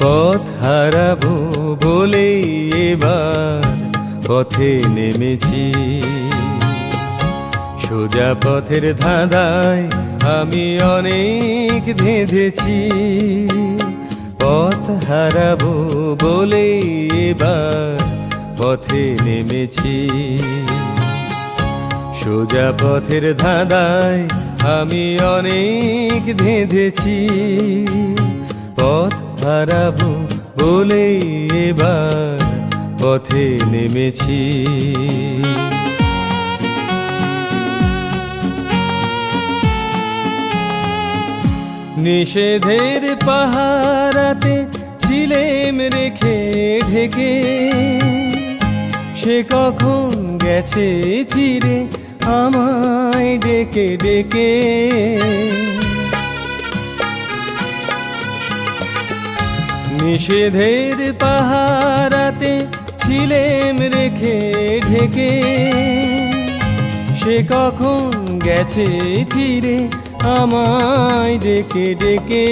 পথ হারাবো বলে এবার পথে নেমেছি। সোজা পথের ধাঁধায় আমি অনেক ধেঁধেছি পথ হারাবো বলে এবার পথে নেমেছি। সোজা পথের ধাঁধায় আমি অনেক ধেঁধেছি পথ হারাবো বলে এবার পথে নেমেছি। নিষেধের পাহারাতে ছিলেম রেখে ঢেকে, সে কখন গেছে ফিরে আমায় ডেকে ডেকে। নিষেধের পাহারাতে ছিলেম রেখে ঢেকে। সে কখন গেছে ফিরে আমায় ডেকে ডেকে।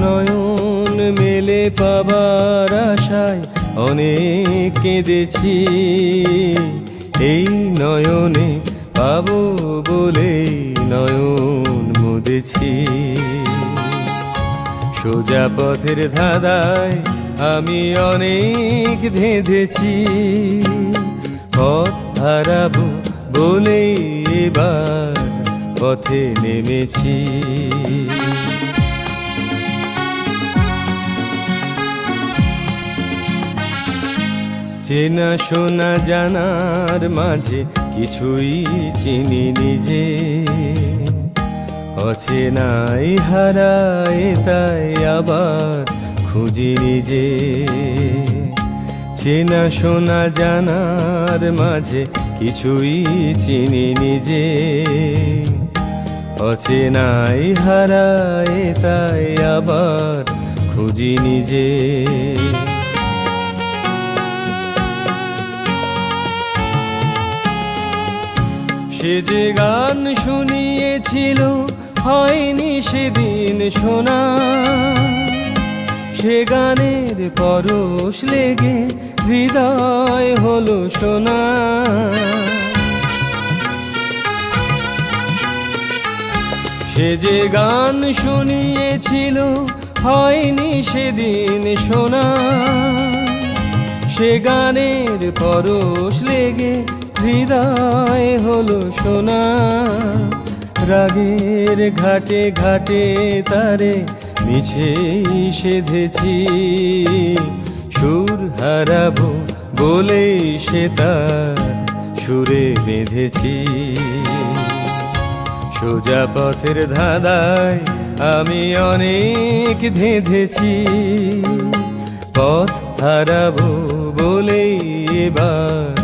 নয়ন মেলে পাবার আশায় অনেক কেঁদেছি। এই নয়নে পাবো বলে নয়ন মুদেছি। সোজা পথের ধাঁধায় আমি অনেক ধেঁধেছি। পথ হারাবো বলে এবার পথে নেমেছি। চেনা শোনা জানার মাঝে কিছুই চিনি নিজে। অচেনাই হারায় তাই আবার খুঁজি নিজে। চেনা শোনা জানার মাঝে কিছুই চিনি নিজে। অচেনাই হারায় তাই আবার খুঁজি নিজে। সে যে গান শুনিয়েছিল, হয়নি সেদিন শোনা। সে গানের পরশ লেগে হৃদয় হলো শোনা সে যে গান শুনিয়েছিল, হয়নি সেদিন শোনা। সে গানের পরশ লেগে হৃদয় হলো সোনা। রাগের ঘাটে ঘাটে তারে মিছেই সেধেছি। সুর হারাবো বলে সে তার সুরে বেঁধেছি। সোজা পথের ধাঁধায় আমি অনেক ধেঁধেছি। পথ হারাবো বলে এবার